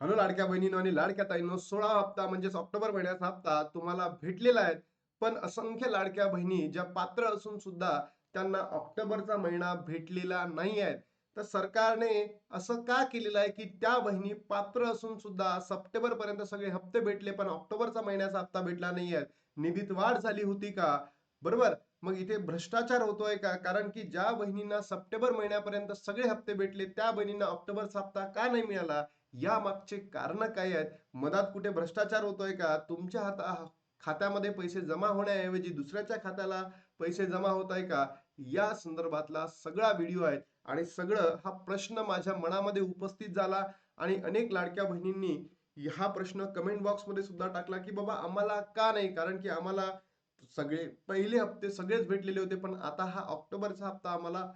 Hello लाडक्या बहिणीनो आणि लाडक्या ताईनो सोळा हप्ता म्हणजेच ऑक्टोबर महिन्याचा हप्ता तुम्हाला भेटलेला आहे. पण असंख्य लाडक्या बहिणी ज्या पात्र असून सुद्धा त्यांना ऑक्टोबरचा महिना भेटलेला नाही आहे. तर सरकारने असं का केलेलं आहे की त्या बहिणी पात्र असून सुद्धा सप्टेंबर पर्यंत सगळे हप्ते भेटले पण ऑक्टोबरचा महिन्याचा हप्ता भेटला नाही आहे? निधीत वाढ झाली होती का? बरोबर? मग इथे भ्रष्टाचार होतोय का? कारण की ज्या बहिणींना सप्टेंबर महिन्यापर्यंत सगळे हप्ते भेटले त्या बहिणींना ऑक्टोबरचा हप्ता का नाही मिळाला? या मागचे कारण काय आहेत? मधात कुठे भ्रष्टाचार होतोय का? तुमच्या हाता खात्यामध्ये पैसे जमा होण्याऐवजी दुसऱ्याच्या खात्याला पैसे जमा होत आहे का? या संदर्भातला सगळा व्हिडिओ आहे आणि सगळं हा प्रश्न माझ्या मनामध्ये उपस्थित झाला आणि अनेक लाडक्या बहिणींनी हा प्रश्न कमेंट बॉक्समध्ये सुद्धा टाकला की बाबा आम्हाला का नाही? कारण की आम्हाला सगळे पहिले हप्ते सगळेच भेटलेले होते पण आता हा ऑक्टोबरचा हप्ता आम्हाला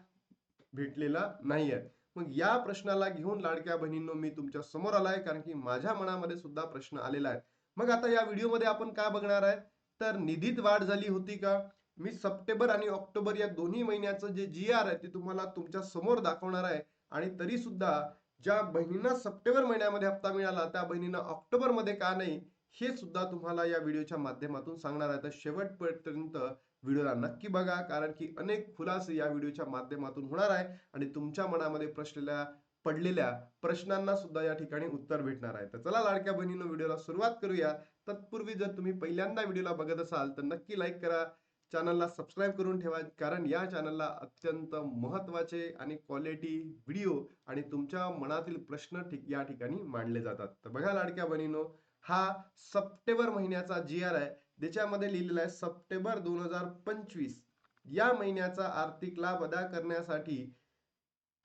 भेटलेला नाही आहे मग या प्रश्नाला घेऊन लाडक्या बहिणींनो मी तुमच्यासमोर आलाय. कारण की माझ्या मनामध्ये सुद्धा प्रश्न आलेला आहे मग आता या व्हिडिओमध्ये आपण काय बघणार आहे? तर निधीत वाढ झाली होती का? मी सप्टेंबर आणि ऑक्टोबर या दोन्ही महिन्याचं जे जी आर आहे ते तुम्हाला तुमच्यासमोर दाखवणार आहे. आणि तरी सुद्धा ज्या बहिणींना सप्टेंबर महिन्यामध्ये हप्ता मिळाला त्या बहिणींना ऑक्टोबरमध्ये का नाही हे सुद्धा तुम्हाला या व्हिडिओच्या माध्यमातून सांगणार आहे. तर शेवटपर्यंत व्हिडिओला नक्की बघा कारण की अनेक खुलासे या व्हिडिओच्या माध्यमातून होणार आहे आणि तुमच्या मनामध्ये प्रश्नल्या पडलेल्या प्रश्नांना सुद्धा या ठिकाणी उत्तर भेटणार आहे. तर चला लाडक्या बहिणीनं व्हिडिओला सुरुवात करूया. तत्पूर्वी जर तुम्ही पहिल्यांदा व्हिडिओला बघत असाल तर नक्की लाईक करा. चॅनलला सबस्क्राईब करून ठेवा कारण या चॅनलला अत्यंत महत्त्वाचे आणि क्वालिटी व्हिडिओ आणि तुमच्या मनातील प्रश्न ठीक या ठिकाणी मांडले जातात. तर बघा लाडक्या बहिणीनो हा सप्टेंबर महिन्याचा जी आर आहे. त्याच्यामध्ये लिहिलेला आहे सप्टेंबर दोन हजार पंचवीस. या महिन्याचा आर्थिक लाभ अदा करण्यासाठी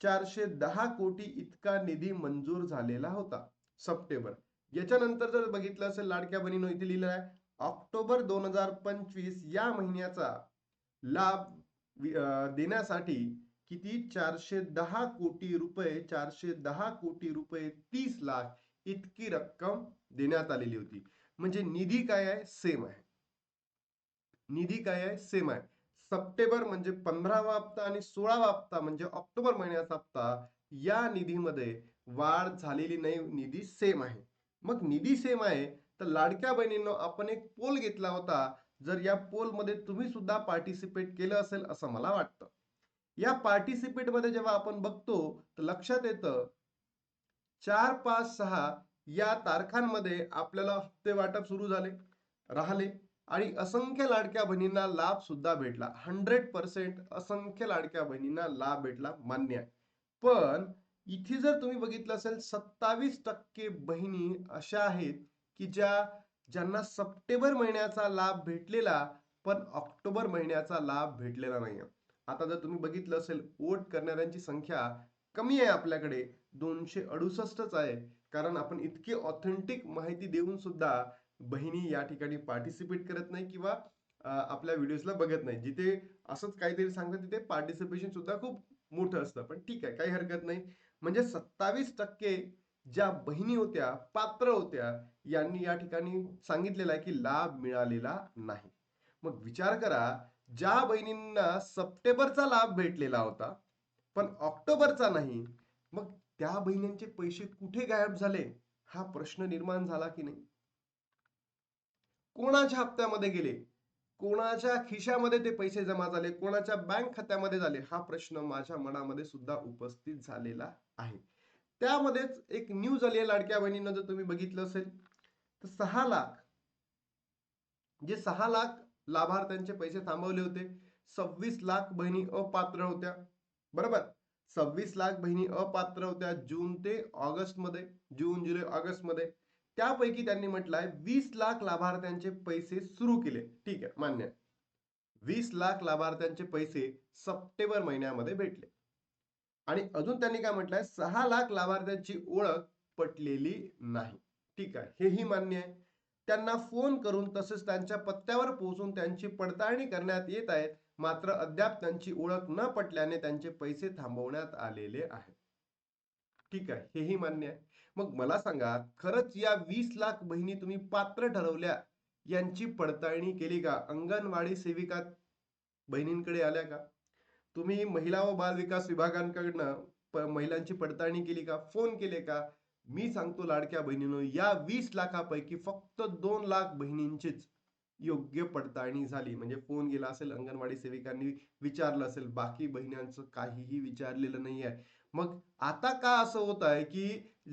चारशे दहा कोटी इतका निधी मंजूर झालेला होता. सप्टेंबर. याच्यानंतर जर बघितलं असेल लाडक्या बहिणीनो इथे लिहिलं आहे ऑक्टोबर दोन हजार पंचवीस या महिन्याचा लाभ देण्यासाठी किती? चारशे दहा कोटी रुपये चारशे दहा कोटी रुपये तीस लाख इतकी रक्कम देण्यात आलेली होती. म्हणजे निधी काय आहे? सेम आहे. निधी काय आहे? सेम आहे. सप्टेंबर म्हणजे पंधरावा हप्ता आणि सोळावा हप्ता म्हणजे ऑक्टोबर महिन्याचा हप्ता या निधीमध्ये वाढ झालेली नाही. निधी सेम आहे. मग निधी सेम आहे तर लाडक्या बहिणींनो आपण एक पोल घेतला होता. जर या पोलमध्ये तुम्ही सुद्धा पार्टिसिपेट केलं असेल असं मला वाटतं. या पार्टिसिपेटमध्ये जेव्हा आपण बघतो तर लक्षात येतं चार पाच सहा या तारखांमध्ये आपल्याला हप्ते वाटप सुरू झाले राहिले. आणि असंख्य लाडक्या बहिणींना लाभ सुद्धा भेटला. हंड्रेड पर्सेंट असंख्य लाडक्या बहिणींना लाभ भेटला मान्य आहे. पण इथे जर तुम्ही बघितलं असेल सत्तावीस टक्के बहिणी अशा आहेत की ज्या ज्यांना सप्टेंबर महिन्याचा लाभ भेटलेला पण ऑक्टोबर महिन्याचा लाभ भेटलेला नाही आता जर तुम्ही बघितलं असेल वोट करणाऱ्यांची संख्या कमी आहे आपल्याकडे. दोनशे अडुसष्टच आहे. कारण आपण इतकी ऑथेंटिक माहिती देऊन सुद्धा बहिणी या ठिकाणी पार्टिसिपेट करत नाही किंवा आपल्या व्हिडिओजला बघत नाही. जिथे असंच काहीतरी सांगतात तिथे पार्टिसिपेशन सुद्धा खूप मोठं असतं. पण ठीक आहे काही हरकत नाही. म्हणजे सत्तावीस टक्के ज्या बहिणी होत्या पात्र होत्या यांनी या ठिकाणी सांगितलेलं आहे की लाभ मिळालेला नाही. मग विचार करा ज्या बहिणींना सप्टेंबरचा लाभ भेटलेला होता पण ऑक्टोबरचा नाही मग त्या बहिणींचे पैसे कुठे गायब झाले? हा प्रश्न निर्माण झाला की नाही? कोणाच्या हप्त्यामध्ये गेले? कोणाच्या खिशामध्ये ते पैसे जमा झाले? कोणाच्या बँक खात्यामध्ये झाले? हा प्रश्न माझ्या मनामध्ये सुद्धा उपस्थित झालेला आहे. त्यामध्येच एक न्यूज आली आहे लाडक्या बहिणीनं जर तुम्ही बघितलं असेल तर सहा लाख जे सहा लाख लाभार्थ्यांचे पैसे थांबवले होते सव्वीस लाख बहिणी अपात्र होत्या. बरोबर? सव्वीस लाख बहिणी अपात्र होत्या जून ते ऑगस्टमध्ये जून जुलै ऑगस्टमध्ये त्यापैकी त्यांनी म्हटलंय वीस लाख लाभार्थ्यांचे पैसे सुरू केले. ठीक आहे मान्य. आहे. वीस लाख लाभार्थ्यांचे पैसे सप्टेंबर महिन्यामध्ये भेटले. आणि अजून त्यांनी काय म्हटलंय सहा लाख लाभार्थ्यांची ओळख पटलेली नाही. ठीक आहे हेही मान्य आहे. त्यांना फोन करून तसेच त्यांच्या पत्त्यावर पोहोचून त्यांची पडताळणी करण्यात येत आहेत मात्र अद्याप त्यांची ओळख न पटल्याने त्यांचे पैसे थांबवण्यात आलेले आहेत. ठीक आहे हेही मान्य आहे. मग मला सांगा खरंच या वीस लाख बहिणी तुम्ही पात्र ठरवल्या यांची पडताळणी केली का? अंगणवाडी सेविका बहिणींकडे आल्या का? तुम्ही महिला व बाल विकास विभागांकडनं प- महिलांची पडताळणी केली का? फोन केले का? मी सांगतो लाडक्या बहिणीनो या वीस लाखापैकी फक्त दोन लाख बहिणींचीच योग्य पडताळणी झाली. म्हणजे फोन गेला असेल अंगणवाडी सेविकांनी विचारलं असेल बाकी बहिण्यांचं काहीही विचारलेलं नाही आहे मग आता का असं होत आहे की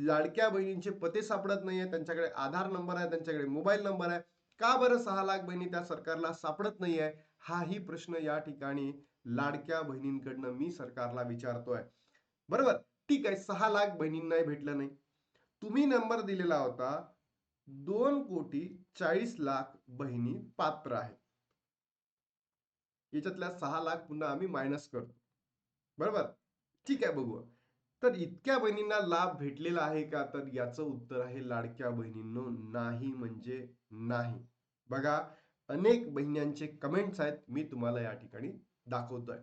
लाडक्या बहिणींचे पते सापडत नाहीये त्यांच्याकडे आधार नंबर आहे त्यांच्याकडे मोबाईल नंबर आहे का बरं सहा लाख बहिणी त्या सरकारला सापडत नाहीये? हाही प्रश्न या ठिकाणी लाडक्या बहिणींकडनं मी सरकारला विचारतोय. बरोबर? ठीक आहे सहा लाख बहिणींनाही भेटलं नाही. तुम्ही नंबर दिलेला होता दोन कोटी चाळीस लाख बहिणी पात्र आहेत. याच्यातल्या सहा लाख पुन्हा आम्ही मायनस करतो. बरोबर? ठीक आहे बघू. तर इतक्या बहिणींना लाभ भेटलेला आहे का? तर याचं उत्तर आहे लाडक्या बहिणींनो नाही म्हणजे नाही. बघा अनेक बहिण्यांचे कमेंट्स आहेत मी तुम्हाला या ठिकाणी दाखवतोय.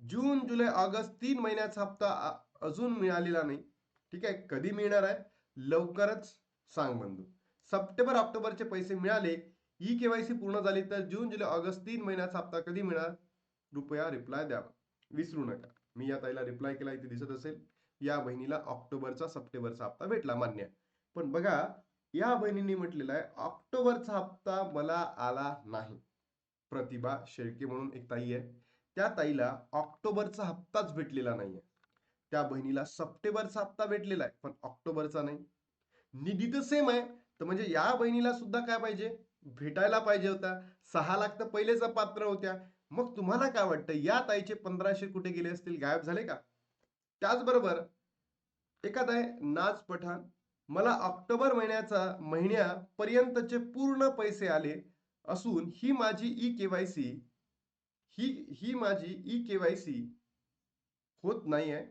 जून जुलै ऑगस्ट तीन महिन्याचा हप्ता अजून मिळालेला नाही. ठीक आहे कधी मिळणार आहे? लवकरच सांग बंधू. सप्टेंबर ऑक्टोबरचे पैसे मिळाले ई केवायसी पूर्ण झाली तर जून जुलै ऑगस्ट तीन महिन्याचा हप्ता कधी मिळणार? कृपया रिप्लाय द्यावा विसरू नका. मी या ताईला रिप्लाय केला इथे दिसत असेल. या बहिणीला ऑक्टोबरचा सप्टेंबरचा हप्ता भेटला मान्य. पण बघा या बहिणीने म्हटलेलं आहे ऑक्टोबरचा हप्ता मला आला नाही. प्रतिभा शेळके म्हणून एक ताई आहे. त्या ताईला ऑक्टोबरचा हप्ताच भेटलेला नाहीये. त्या बहिणीला सप्टेंबरचा हप्ता भेटलेला आहे पण ऑक्टोबरचा नाही. निधी तर सेम आहे. तर म्हणजे या बहिणीला सुद्धा काय पाहिजे? भेटायला पाहिजे होता. सहा लाख तर पहिलेच पात्र होत्या. मग तुम्हाला काय वाटतं या ताईचे पंधराशे कुठे गेले असतील? गायब झाले का? त्याचबरोबर एखाद आहे नाज पठाण. मला ऑक्टोबर महिन्याचा महिन्यापर्यंतचे पूर्ण पैसे आले असून ही माझी ई केवायसी ही ही माझी ई केवायसी होत नाही आहे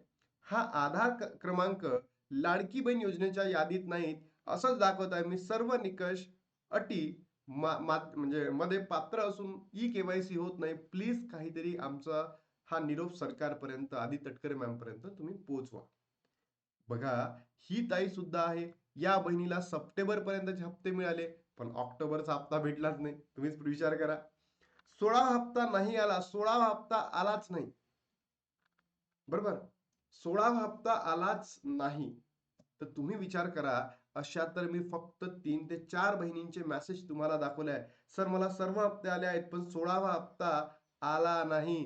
हा आधार क्रमांक लाडकी बहीण योजनेच्या यादीत नाहीत. असंच दाखवत आहे मी सर्व निकष अटी मा- म्हणजे मध्ये पात्र असून ई केवायसी होत नाही. प्लीज काहीतरी आमचा हा निरोप सरकारपर्यंत आधी तटकरे मॅम पर्यंत तुम्ही पोहोचवा. बघा ही ताई सुद्धा आहे. या बहिणीला सप्टेंबर पर्यंतचे हप्ते मिळाले पण ऑक्टोबरचा हप्ता भेटलाच नाही. तुम्हीच विचार करा. सोळा हप्ता नाही आला सोळावा हप्ता आलाच नाही. बरोबर? सोळावा हप्ता आलाच नाही. तर तुम्ही विचार करा अशा तर मी फक्त तीन ते चार बहिणींचे मेसेज तुम्हाला दाखवले आहे सर मला सर्व हप्ते आले आहेत पण सोळावा हप्ता आला नाही.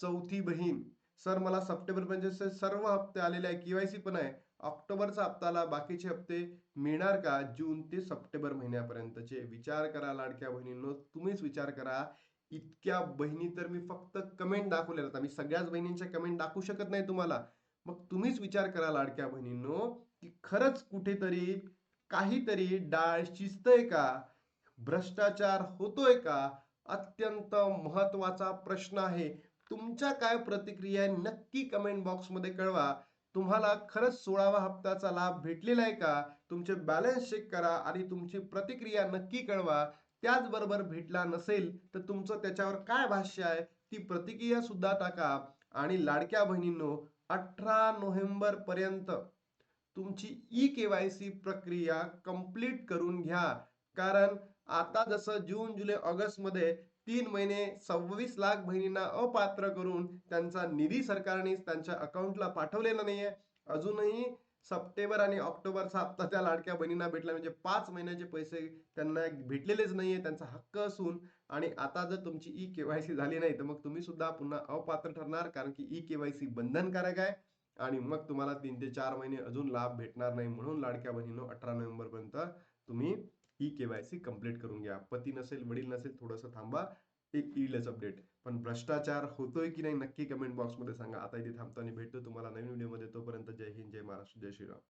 चौथी बहीण. सर मला सप्टेंबर पर्यंत सर्व हप्ते आलेले आहे केवायसी पण आहे. ऑक्टोबरचा हप्ता आला बाकीचे हप्ते मिळणार का? जून ते सप्टेंबर महिन्यापर्यंतचे. विचार करा लाडक्या बहिणींनो तुम्हीच विचार करा. इतक्या बहिणी तर मी फक्त कमेंट दाखवलेल्या आता मी सगळ्याच बहिणींच्या कमेंट दाखवू शकत नाही तुम्हाला. मग तुम्हीच विचार करा लाडक्या बहिणींनो की खरंच कुठेतरी काहीतरी डाळ शिजतय का? भ्रष्टाचार होतोय का? अत्यंत महत्त्वाचा प्रश्न आहे. तुमच्या काय प्रतिक्रिया नक्की कमेंट बॉक्समध्ये कळवा. तुम्हाला खरंच सोळावा हप्त्याचा लाभ भेटलेला आहे का? तुमचे बॅलन्स चेक करा आणि तुमची प्रतिक्रिया नक्की कळवा. त्याचबरोबर भेटला नसेल तर तुमचं त्याच्यावर काय भाष्य आहे ती प्रतिक्रिया सुद्धा टाका. आणि लाडक्या बहिणींनो अठरा नोव्हेंबर पर्यंत तुमची ई के वाय सी प्रक्रिया कंप्लीट करून घ्या. कारण आता जसं जून जुलै ऑगस्टमध्ये तीन महिने सव्वीस लाख बहिणींना अपात्र करून त्यांचा निधी सरकारने त्यांच्या अकाउंटला पाठवलेला नाहीये. अजूनही सप्टेंबर आणि ऑक्टोबरचा हप्ता त्या लाडक्या बहिणींना भेटला म्हणजे पाच महिन्याचे पैसे त्यांना भेटलेलेच नाहीये त्यांचा हक्क असून. आणि आता जर तुमची ई के वाय सी झाली नाही तर मग तुम्ही सुद्धा पुन्हा अपात्र ठरणार कारण की ई के वाय सी बंधनकारक आहे. आणि मग तुम्हाला तीन ते चार महिने अजून लाभ भेटणार नाही म्हणून लाडक्या बहिणीनो अठरा नोव्हेंबरपर्यंत तुम्ही ई केवायसी कंप्लीट करून घ्या. पती नसेल वडील नसेल थोडंसं थांबा. एक येईलच अपडेट. पण भ्रष्टाचार होतोय की नाही नक्की कमेंट बॉक्समध्ये सांगा. आता इथे थांबतो आणि भेटतो. तुम्हाला नवीन व्हिडिओमध्ये तोपर्यंत जय हिंद जय महाराष्ट्र जय श्रीराम.